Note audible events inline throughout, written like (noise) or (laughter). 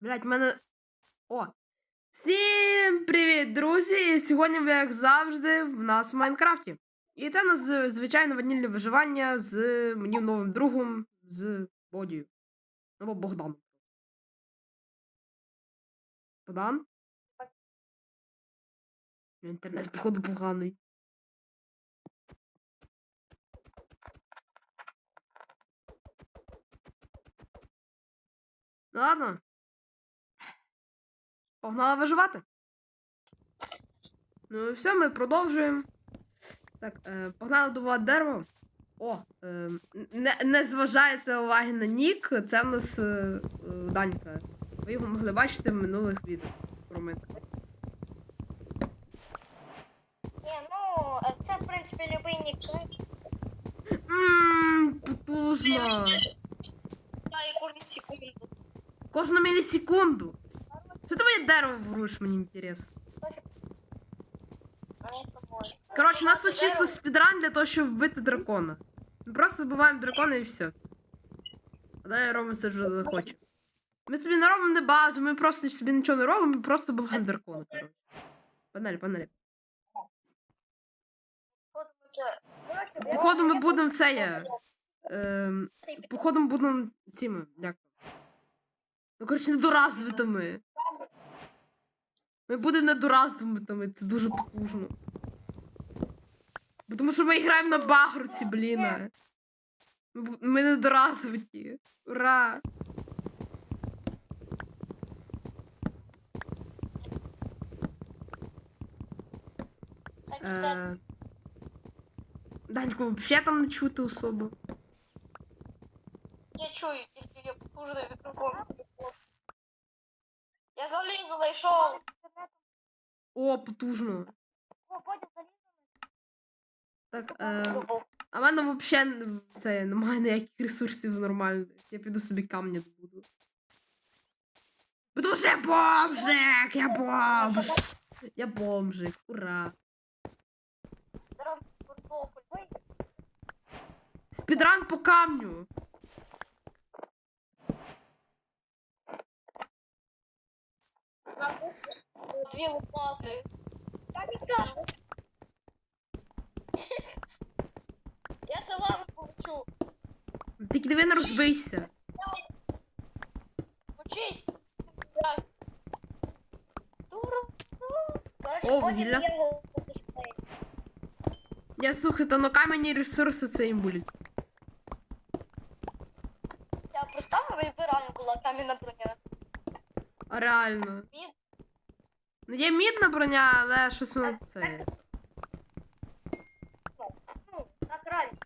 Блять, мене. О! Всім привіт, друзі! І сьогодні, як завжди, в нас в Майнкрафті. І це у нас е, звичайно ванільне виживання з моїм новим другом з Бодію. Або Богданом. Богдан? Інтернет, походу, поганий. Ну ладно. Погнали виживати. Ну і все, ми продовжуємо. Так, е, погнали добувати дерево. О, е, не, не зважайте уваги на нік, це в нас е, е, Данька. Ви його могли бачити в минулих відео про Майнкрафт. Ні, ну, це, в принципі, любий нік. Ммм, потужно. Да, і кожну секунду. Кожну мілісекунду. Що ти моє дерево. Мені з тобою. Коротше, у нас тут чисто спідран для того, щоб вбити дракона. Ми просто вбиваємо дракона і все. А далі робимо це вже захоче. Ми собі не робимо не базу, ми просто собі нічого не робимо, ми просто вбиваємо дракона, коротше. Панель, панель. Походу, ми будемо це є. Ем, походу ми будемо цими, як. Ну, коротше, недоразвитими. Ми будемо недоразвитими, це дуже потужно. Бо Тому що ми граємо на багруці, блін. Ми, недоразвиті. Ура! Е... Данько, взагалі там не чути особо. Я чую, тільки я потужний мікрофон. Я залізу, знайшов. О, потужно. О, потім. Так, е... а в мене взагалі це немає ніяких ресурсів нормальних. Я піду собі камня добуду. Бо Тому що я бомжик! Я бомж! Я бомжик, ура! Спідран по камню! на вис- дві лопати. (laughs) Я за вами повчу. Тільки диви не розбийся. Учись. Так. Дура. Короче, О, потім я його. Я слухайте, ну кам'яні ресурси це їм будуть. Я представив, якби реально була кам'яна броня. А реально. Мід. Ну є мідна броня, але щось воно це. Ну, так реально.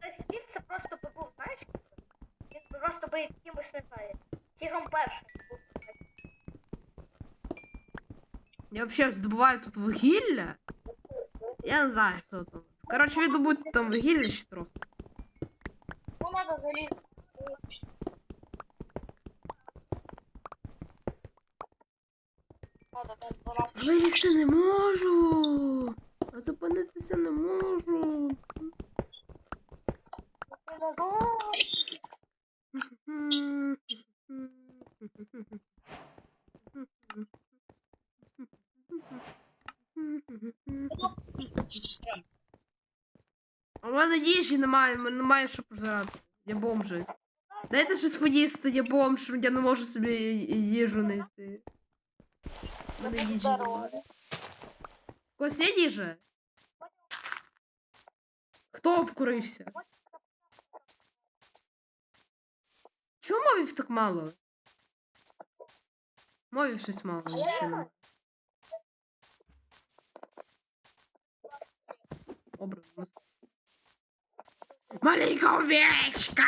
Та Стів це просто би був, знаєш? Він би просто би якимось не знає. Тігом першим був. Я взагалі здобуваю тут вугілля. Я не знаю, хто там. Коротше, ви добудьте там вугілля ще трохи. Ну, надо залізти. Надо, так, вона А Вилізти не можу. А зупинитися не можу. А мене їжі немає, немає що пожрати. Я бомжик. Дайте щось поїсти, я бомж, я не можу собі їжу знайти. Мене. У когось є їжа? Хто обкурився? Чому мовів так мало? Мовів щось мало. нема. Образно. Маленька овечка!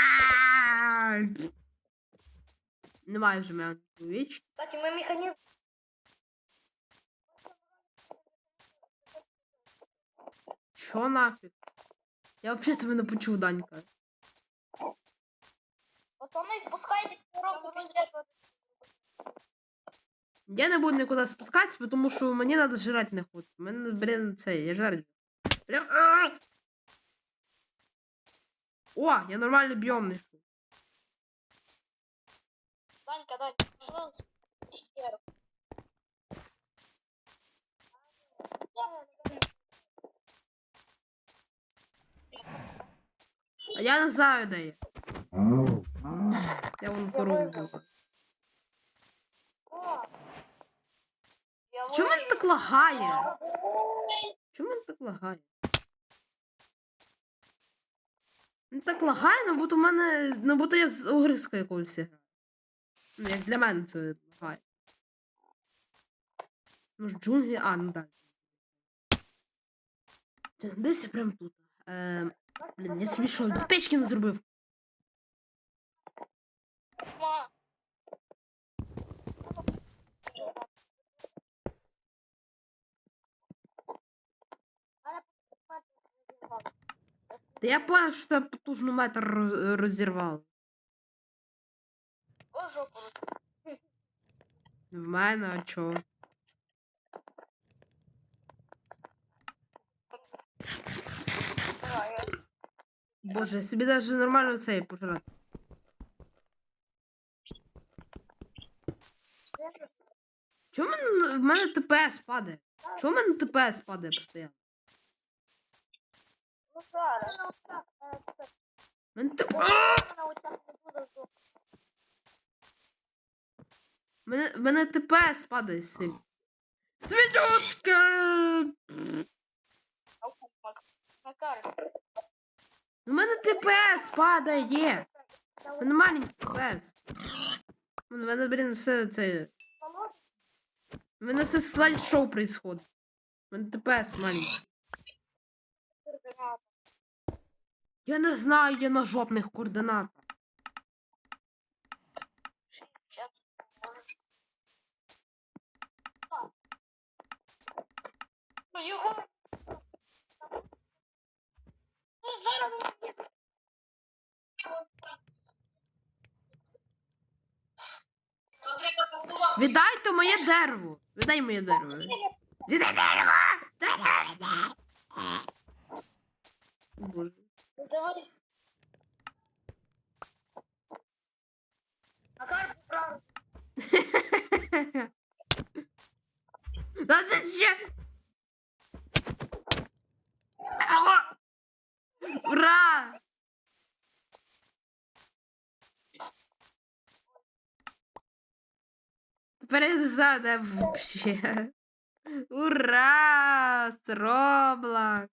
Немає вже маленької овечки. Кстати, ми механізм. Чо нафіг? Я взагалі тебе не почув, Данька. Пацани, спускайтесь на ровно пішли. Я не буду нікуди спускатися, тому що мені треба жрати не хочеться. У мене, блін, це, я жрати. Бля, а! О, я нормальний біом знайшов. Данька, Данька, пожалуйста. пещеру. А Я не знаю, де я. Я вон корову вбив. Чому мене так лагає? Чому мене так лагає? Мене так лагає, ну будто в мене. Ну будто я з огризка якогось граю. Ну, як для мене це лагає. Ну ж джунглі, а, ну так. Десь я прям тут. Е, блін, я собі що, до печки не зробив. Та я понял, що це потужно метр роз- розірвав. О, жопу. В мене, а чого? Боже, я собі навіть нормально цей пожрати. Чому в мене, в мене ТПС падає? Чому в мене ТПС падає постійно? Ну, зараз. Мене ТП... у тебе не буде жопу. В Мене, мене ТПС падає сильно. Свідюшка! Макар. У мене ТПС падає! У мене маленький ТПС. У мене, блін, все це... У мене все слайд-шоу происходит. У мене ТПС маленький. Я не знаю, я на жопних координатах. Ну, Його. Віддайте моє дерево. Віддай моє дерево. Віддай дерево! Боже. Давай. Макар, правда. Та це ще... Алло! Ура! Де вообще. Ура! Строблак!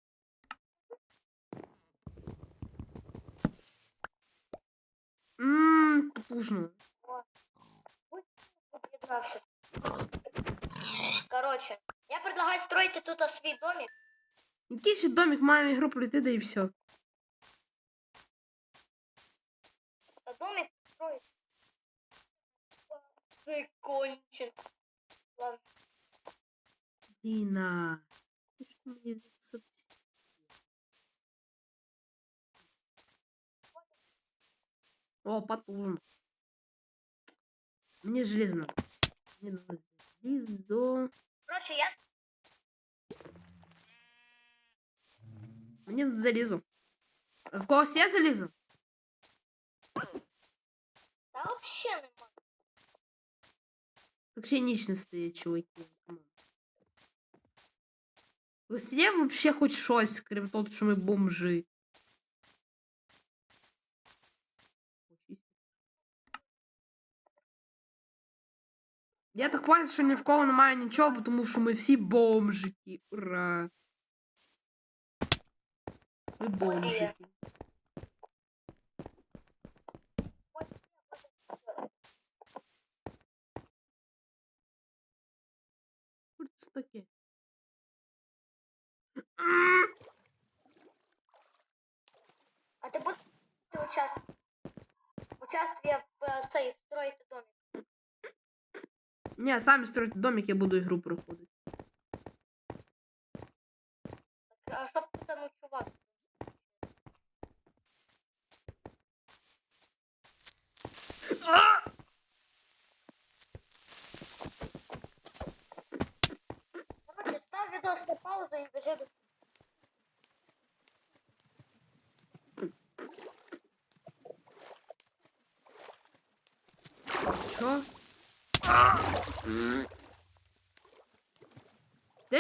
Ммм, потужно. Короче, я предлагаю строить тут свой домик. Який ще домик маємо ігру пройти, да і все. Домик строить. Ты кончен. Ладно. Ліна. Ти ж мені за це О, потужно. Мені железно. Мені надо железо. Короче, я Мені надо залізо. В когось є залізо? да вообще нема. Так ще ніч не стає, чуваки. Є вообще хоч щось, крім того, що ми бомжи? Я так понял, що ні в кого немає нічого, бо тому що ми всі бомжики. Ура! Ми бомжики. Що таке? А ты будеш участвовать? участвує в э, цей строить домик. Ні, самі строїти домик, я буду ігру проходити. А чтоб тут ночевать. Короче, ставь видос на паузу и бежи до Що?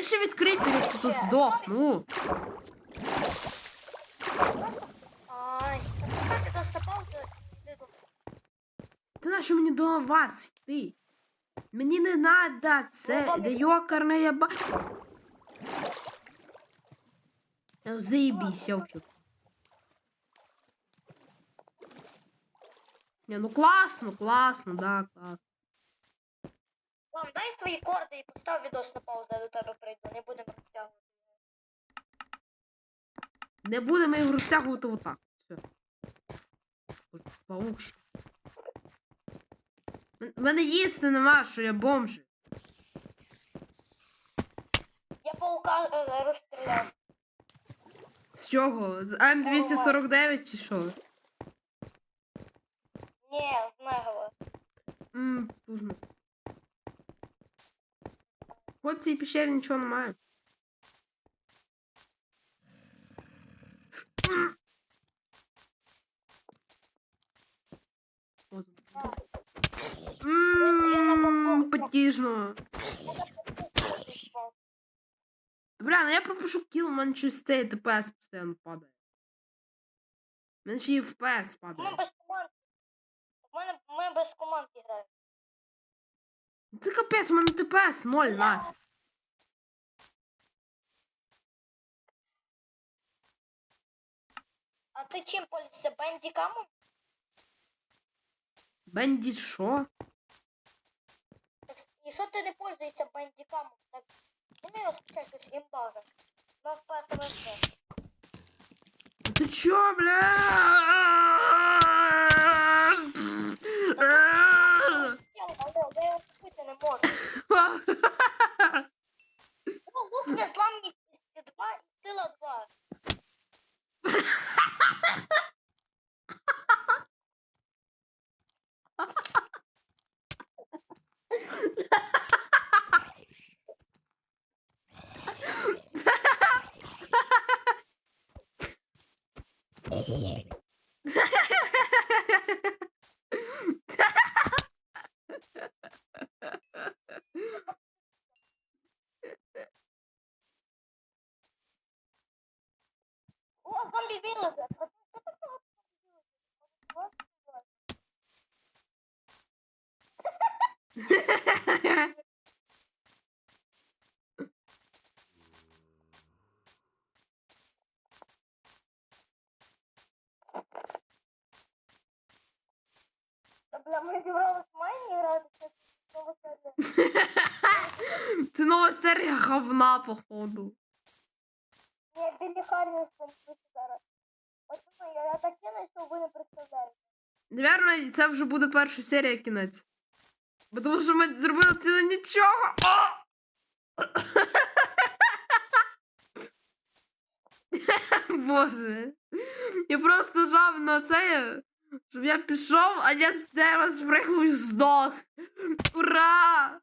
Де ще від кріперів тут здохну? Ай, кстати, до стопаузу йду. Ти нащо мені до вас йти? Мені не надо це, де йокарне я ба... Ну, Заебись, я. Не, ну класно, класно, да, класно. Мам, дай свої корди і постав відос на паузу, я до тебе прийду, не будемо розтягувати. Не будемо його розтягувати отак. Все. От Паук ще. М- мене їсти нема, що я бомж. Я паука е, розстріляв. З чого? З М249 чи що? Ні, з Мегала. Ммм, тужно. От в цій пещері нічого немає. Ммм, потіжно. Бля, ну я пропишу кіл, у мене щось цей ТПС постійно падає. У мене ще і FPS Ми без команд. Мене ми без команд граємо. Це капець, у мене ТПС 0 на. А ти чим пользуєшся? Бендікамом? Бендіт що? Так, І що ти не пользуєшся бендікамом? Так, не його скачай щось імбага. На FPS на все. Ты чё, бля? Не можу. Ну, лук незламність 2 і сила 2. О, зомбі вилазить. Та, Бля, ми зібрались в майні грати, це знову серія. Це нова серія говна, походу. Ні, білі Харрісон зараз. От я, я таке знайшов, ви не представляєте. Наверно, це вже буде перша серія кінець. Бо тому що ми зробили ціле нічого. (laughs) Боже. Я просто жав на це, щоб я пішов, а я з дерева спригнув і здох. Ура!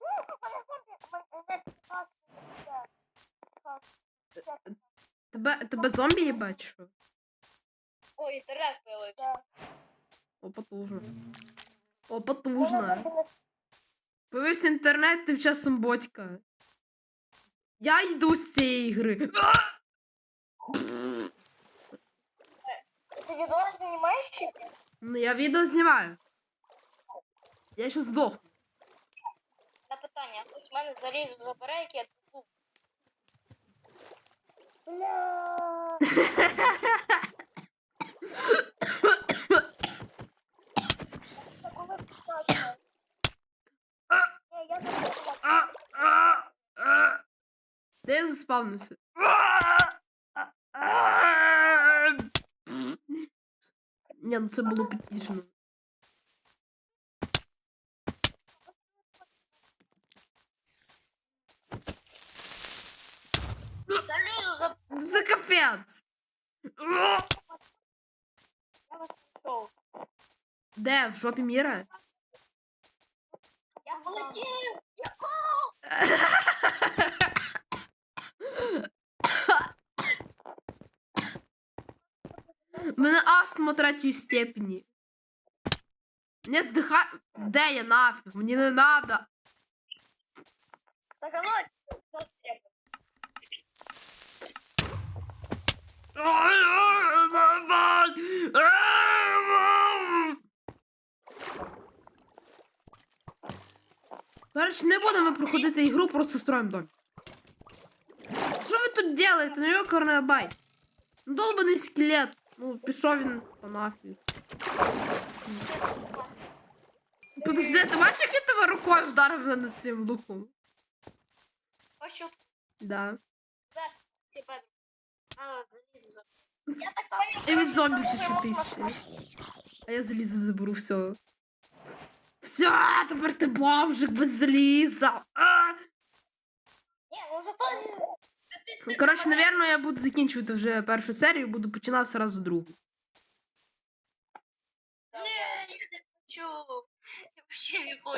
Ну, мене зомбі, мене хат, хат, хат. Тебе, тебе зомбі їбать, що? Ой, інтернет появився. О, потужно. О, потужно. Появився інтернет, тим часом ботька. Я йду з цієї гри. Ти відео знімаєш чи ні? Ну, я відео знімаю. Я ще здохну. На питання. Ось в мене заліз в заберейки, я тут. Бля. Це коли почати? Ні, я за Це капець. я вас пішов. Де? В жопі міра? Я полетів! Яко? У мене астма третьої степені. Мені здиха... Де я нафіг? Мені не надо. Так оно що Короче, не будемо проходити ігру, просто строїмо домик. Що ви тут делаєте? Ну йокарний бай. Ну долбаний скелет. Ну, пішов він по нафіг. Подожди, ти бачиш, як я тебе рукою вдарив над цим луком? Хочу Да. себе. Я. І від зомбі защитись. А я залізо заберу, все. Все, тепер ти бомжик без заліза. А! Ні, ну зато Ну, коротше, напевно, я буду закінчувати вже першу серію, буду починати сразу другу. Ні, я не хочу. Я взагалі не хочу.